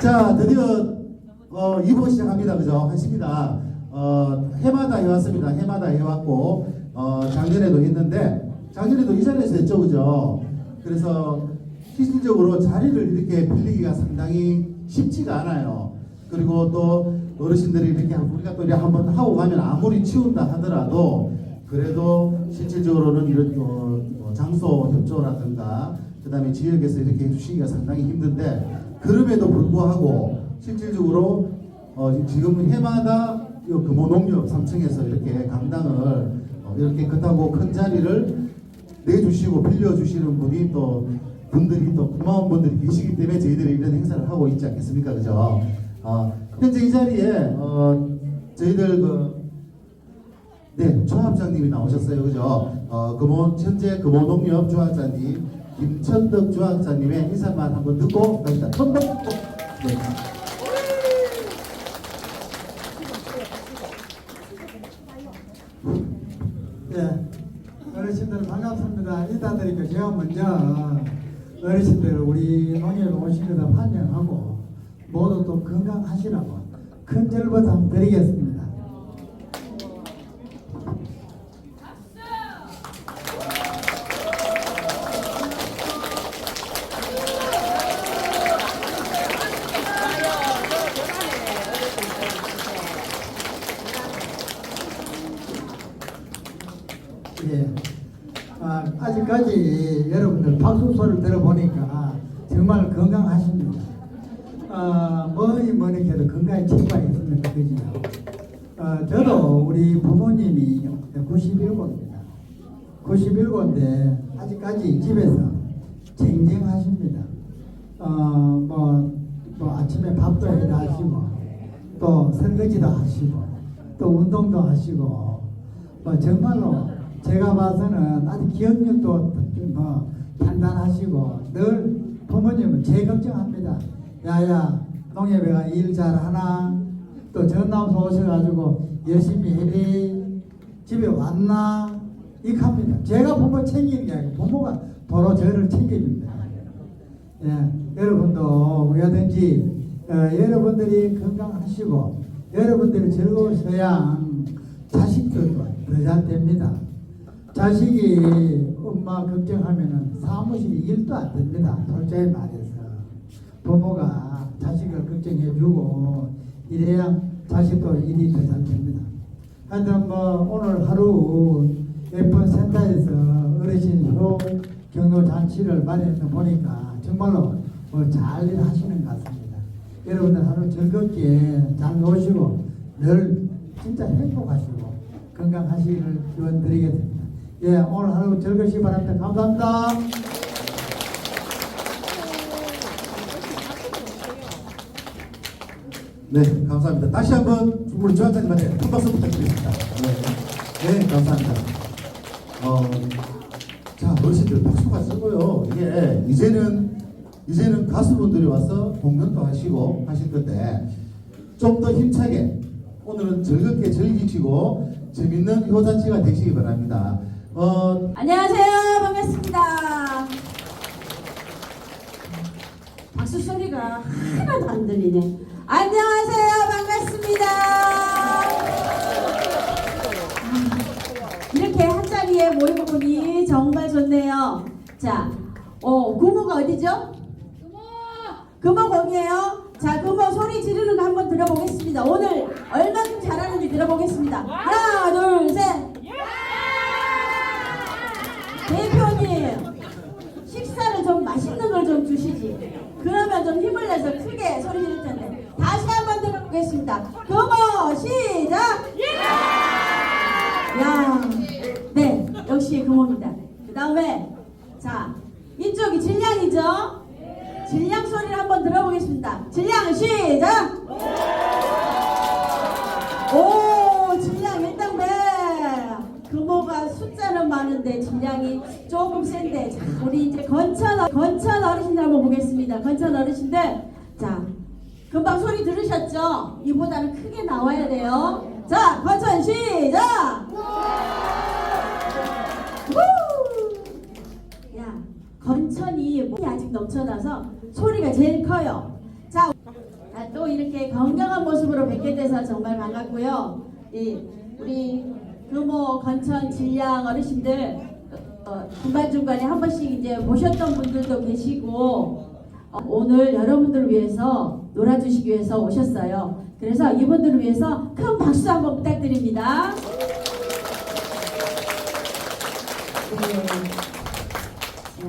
자, 드디어 어, 2부 시작합니다. 그죠? 하십니다. 어, 해마다 해왔습니다. 해마다 해왔고, 어, 작년에도 했는데, 작년에도 이 자리에서 했죠. 그죠? 그래서 실질적으로 자리를 이렇게 빌리기가 상당히 쉽지가 않아요. 그리고 또 어르신들이 이렇게 우리가 또 한번 하고 가면 아무리 치운다 하더라도 그래도 실질적으로는 이런 어, 어, 장소 협조라든가 그 다음에 지역에서 이렇게 해주시기가 상당히 힘든데 그럼에도 불구하고 실질적으로 어, 지금 해마다 이 금호농협 3층에서 이렇게 강당을 어, 이렇게 크다고 큰 자리를 내주시고 빌려주시는 분이 또 분들이 또 고마운 분들이 계시기 때문에 저희들이 이런 행사를 하고 있지 않겠습니까, 그죠? 어, 현재 이 자리에 어, 저희들 그 네, 조합장님이 나오셨어요. 그죠? 어, 금호, 현재 금호농협 조합장님, 김천덕 조합장님의 인사만 한번 듣고 갑니다. 천덕! 네. 예, 어르신들 반갑습니다. 인사드리니까 제가 먼저 어르신들 우리 농협에 오신 것을 환영하고 모두 또 건강하시라고 큰 절부터 드리겠습니다. 예. 아, 아직까지 소리를 들어보니까 정말 건강하십니다. 아, 뭐니 뭐니 해도 건강에 최고가 있습니다. 그지요? 아, 저도 우리 부모님이 91고입니다. 91고인데 아직까지 집에서 쟁쟁하십니다. 어, 뭐, 뭐 아침에 밥도 해다 하시고 또 설거지도 하시고 또 운동도 하시고 뭐 정말로 제가 봐서는 아주 기억력도 뭐 단단하시고 늘 부모님은 제 걱정합니다. 야야 농협에가 일 잘하나 또 전남서 오셔가지고 열심히 해리 집에 왔나 이합니다. 제가 부모 챙기는 게 아니고 부모가 도로 저를 챙겨줍니다. 예, 여러분도 우리든지 어, 여러분들이 건강하시고 여러분들이 즐거우셔야 자식들도 더잘 됩니다. 자식이 엄마 걱정하면은 사무실이 일도 안 됩니다. 솔직히 말해서 부모가 자식을 걱정해주고 이래야 자식도 일이 더잘 됩니다. 하여튼 뭐 오늘 하루 예쁜 센터에서 어르신 효 경로 잔치를 마련해 보니까 정말로 뭐잘 하시는 것 같습니다. 여러분들 하루 즐겁게 잘 노시고 늘 진짜 행복하시고 건강하시기를 기원 드리겠습니다. 예, 오늘 하루 즐거우시기 바랍니다. 감사합니다. 네, 감사합니다. 다시 한번 우리 조합장님한테 큰 박수 부탁드리겠습니다. 네, 네 감사합니다. 어, 자, 어르신들 박수가 적어요. 이게 이제는 이제는 가수분들이 와서 공연도 하시고 하실 건데 좀 더 힘차게 오늘은 즐겁게 즐기시고 재밌는 효잔치가 되시기 바랍니다. 어, 안녕하세요. 반갑습니다. 박수 소리가 하나도 안 들리네. 안녕하세요. 반갑습니다. 아, 이렇게 한 자리에 모이고 보니 정말 좋네요. 자, 어, 구모가 어디죠? 금호 공이에요. 자, 금호 소리 지르는 거 한번 들어보겠습니다. 오늘 얼마큼 잘하는지 들어보겠습니다. 하나, 둘, 셋. 대표님 식사를 좀 걸좀 주시지. 그러면 좀 힘을 내서 크게 소리 지를 텐데. 다시 한번 들어보겠습니다. 금호 시작! 야네 역시 금호입니다. 그 다음에 자 이쪽이 질량이죠? 질량 소리를 한번 들어보겠습니다. 질량 시작! 오 질량 일단 배 금호가 숫자는 많은데 질량이 조금 센데 자 우리 이제 건천 어- 건천 어르신들 한번 보겠습니다. 건천 어르신들. 자 금방 소리 들으셨죠? 이보다는 크게 나와야 돼요. 자 건천 시작! 우! 야 건천이 몸이 아직 넘쳐나서 소리가 제일 커요. 자 또 이렇게 건강한 모습으로 뵙게 돼서 정말 반갑고요. 이 우리 금호 건천 진량 어르신들 어, 중간중간에 한 번씩 이제 모셨던 분들도 계시고 어, 오늘 여러분들을 위해서 놀아주시기 위해서 오셨어요. 그래서 이분들을 위해서 큰 박수 한번 부탁드립니다. 네.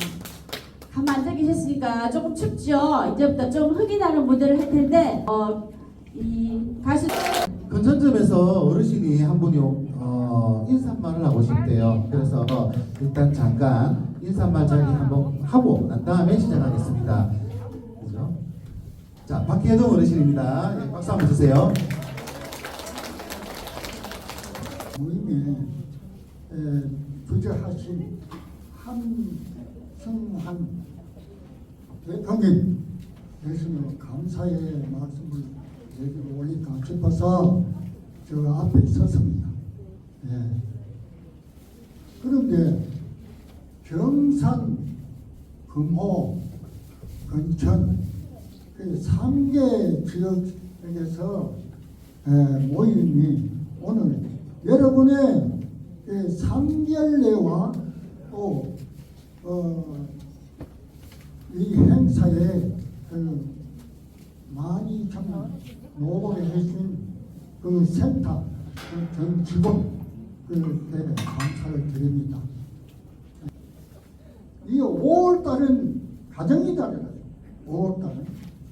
가만 앉아 계셨으니까 조금 춥죠? 이제부터 좀 흥이 나는 무대를 할 텐데 어, 이 가수 건천점에서 어르신이 한 분이 어, 인사말을 하고 싶대요. 그래서 어, 일단 잠깐 인사말 자리 한번 하고 난 다음에 시작하겠습니다. 그죠? 자, 박혜동 어르신입니다. 예, 박수 한번 주세요. 모임에 에, 주재하신 한승한 대통령 대신으로 감사의 말씀을 드리고 올릴까 싶어서 저 앞에 섰습니다. 예. 그런데 경산, 금호, 건천 그 3개 지역에서 에, 모임이 오늘 여러분의 그 상결례와 또 어, 이 행사에 그 많이 참 노력해 주신 그 센터 그전 직원 그들에 감사를 드립니다. 이 5월달은 가정이 달라요. 5월달은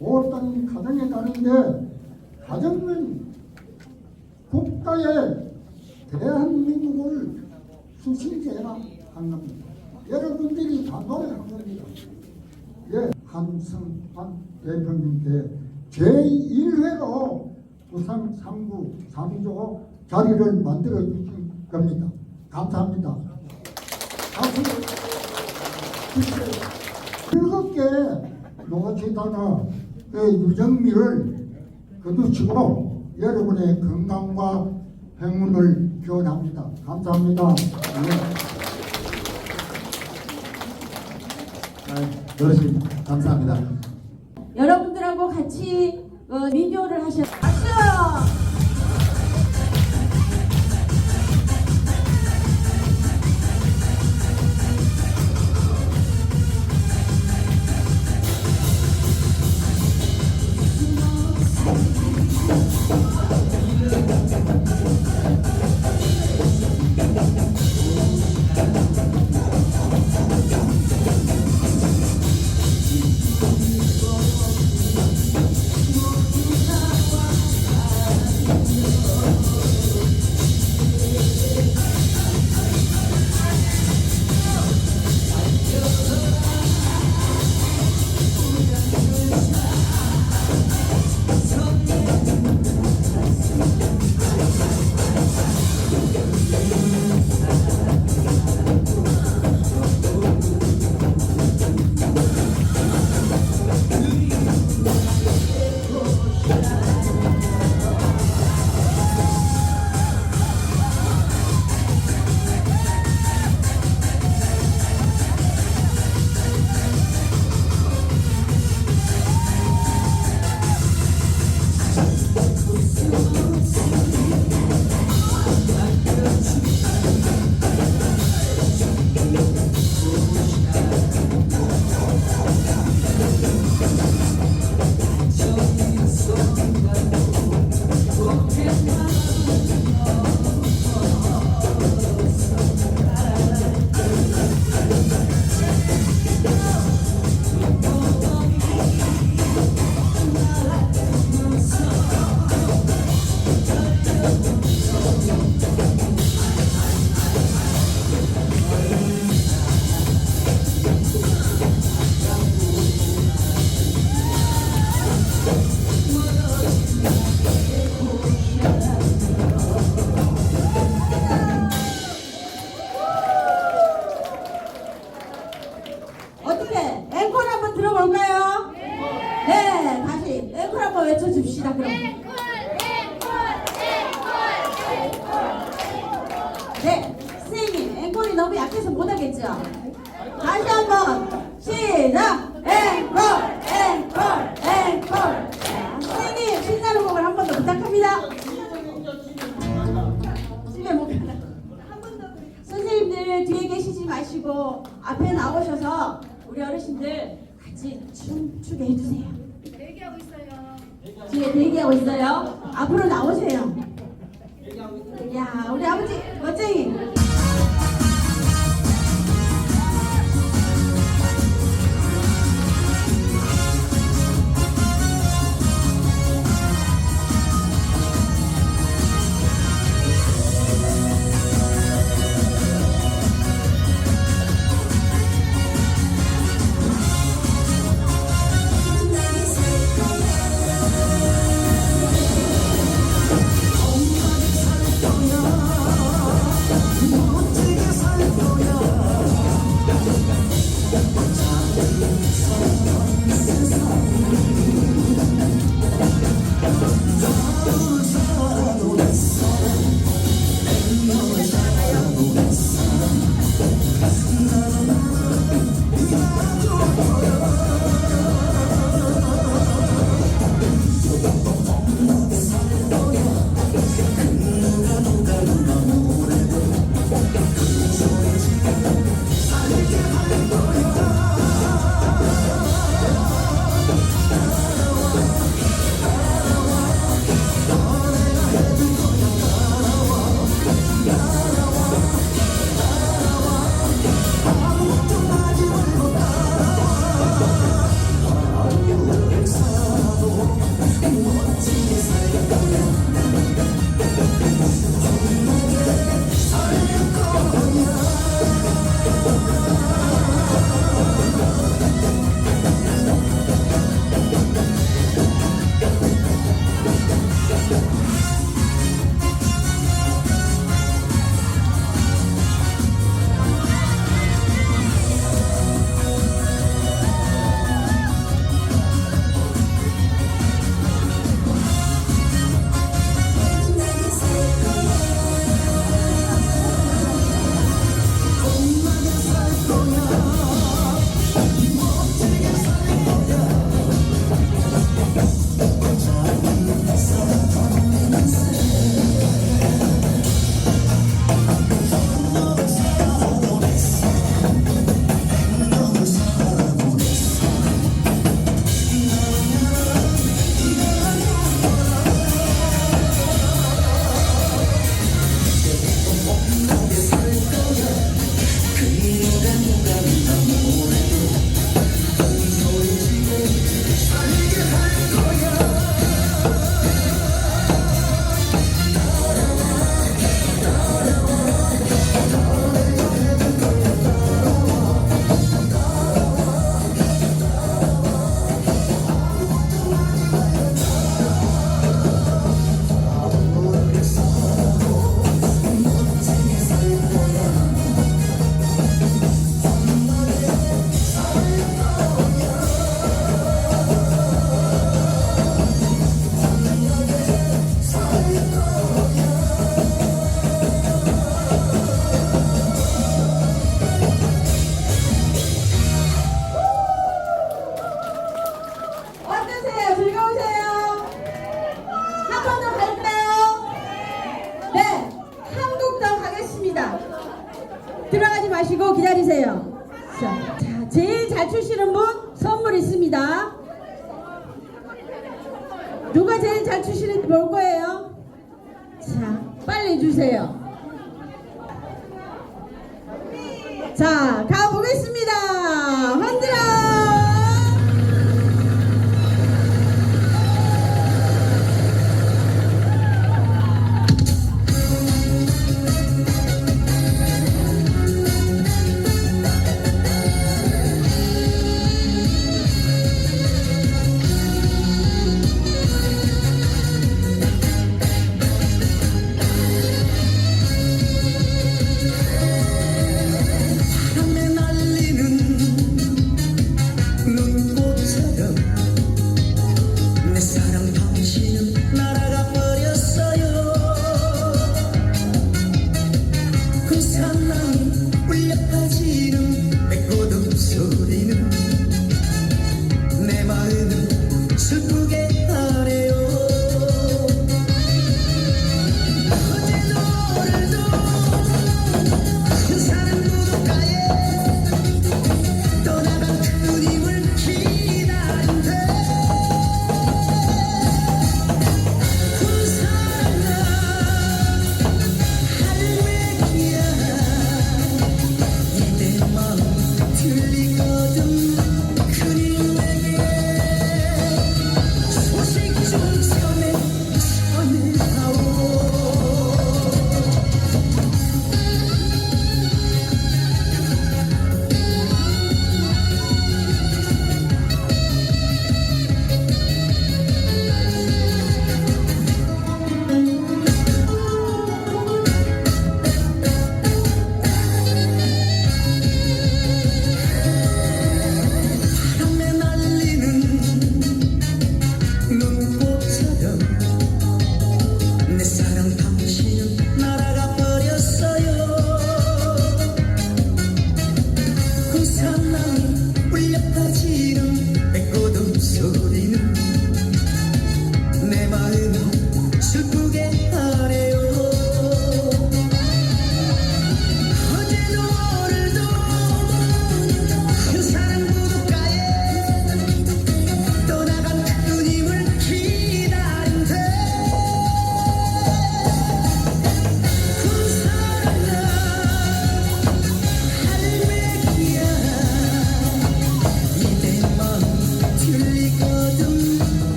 5월달은 가정이 다른데 가정은 국가에 대한민국을 수신제라 한 겁니다. 여러분들이 다 노력한 겁니다. 예, 한승환 대표님께 제1회로 부산 3구 3조 자리를 만들어 주신 겁니다. 감사합니다. 즐겁게 그 유정미를 거두시고 여러분의 건강과 행운을 기원합니다. 감사합니다. 네. 아, 어르신 감사합니다. 여러분들하고 같이 어, 민요를 하셨 박수! 얘기하고 있어요. 앞으로 나오세요. 야, 우리 아버지 멋쟁이.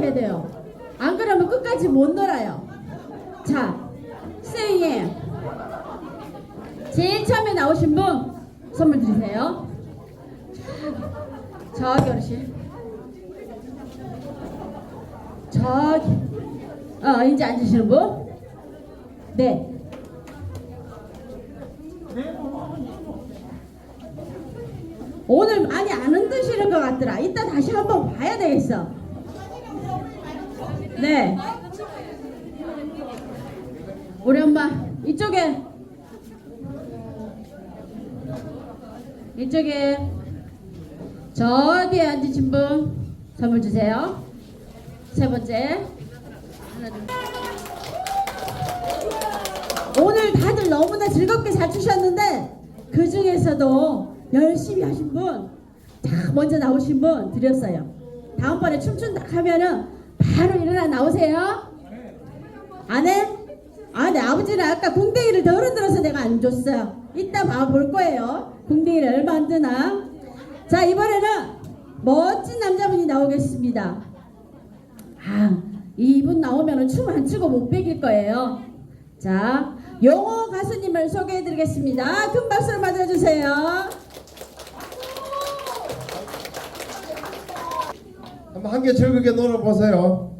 해야 돼요. 안 그러면 끝까지 못 놀아요. 자, 선생님 제일 처음에 나오신 분 선물 드리세요. 저기 어르신. 저기. 어 이제 앉으시는 분. 네. 오늘 많이 안 흔드시는 것 같더라. 이따 다시 한번 봐야 되겠어. 네. 우리 엄마 이쪽에 이쪽에 저 뒤에 앉으신 분 선물 주세요. 세 번째. 오늘 다들 너무나 즐겁게 잘 추셨는데 그 중에서도 열심히 하신 분, 다 먼저 나오신 분 드렸어요. 다음번에 춤춘다 하면은 바로 일어나 나오세요. 안 해? 아, 내 아버지는 아까 궁뎅이를 더 흔들어서 내가 안 줬어요. 이따 봐볼 거예요. 궁뎅이를 얼마 안 드나? 자, 이번에는 멋진 남자분이 나오겠습니다. 아, 이분 나오면은 춤안 추고 못 베길 거예요. 자, 영호 가수님을 소개해드리겠습니다. 큰 박수로 맞아주세요. 한번 함께 즐겁게 놀아보세요.